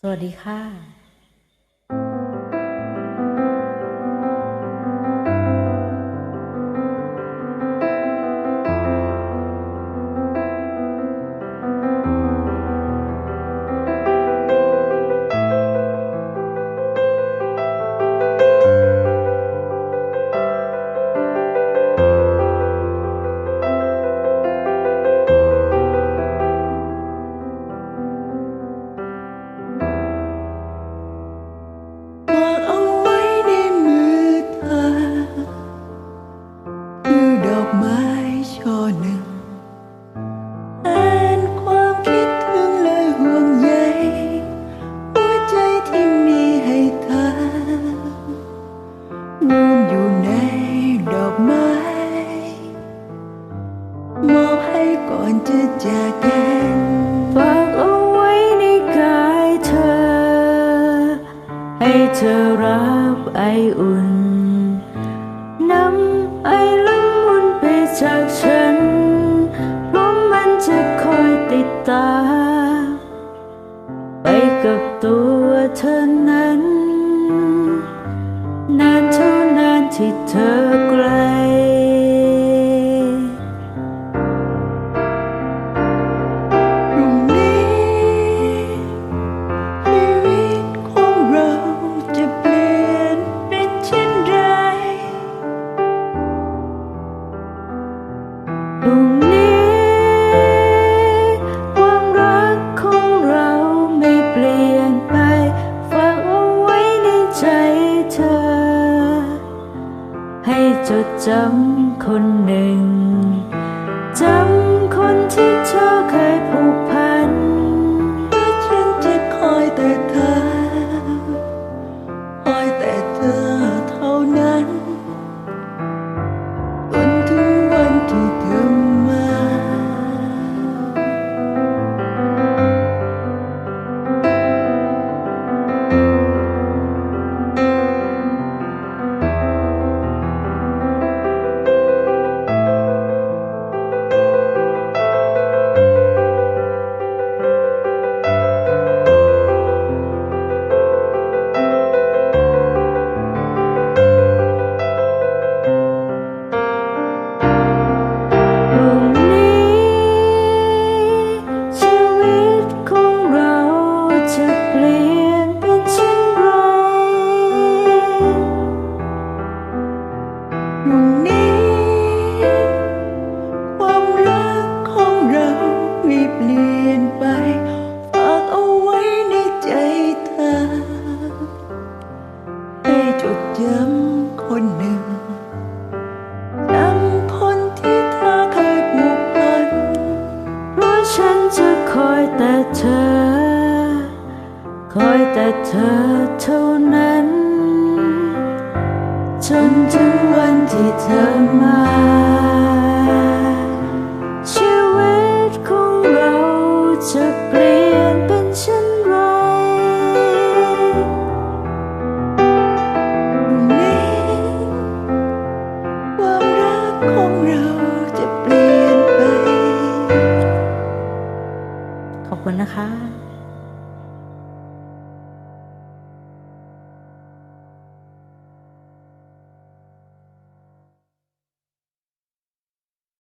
สวัสดีค่ะ จากกันฝากเอาไว้ในกายเธอ ให้เธอรับไออุ่นนำไอละมุนไปจากฉันเพราะมันจะคอยติดตา ไปกับตัวเธอนั้น นานเท่านานที่เธอไกล จดจำคนหนึ่งจำคนที่เธอ จดจำคนหนึ่งจำคนที่เธอเคยผูกพันเพราะฉันจะคอยแต่เธอ คอยแต่เธอเท่านั้น จนถึงวันที่เธอมา คุณนะคะ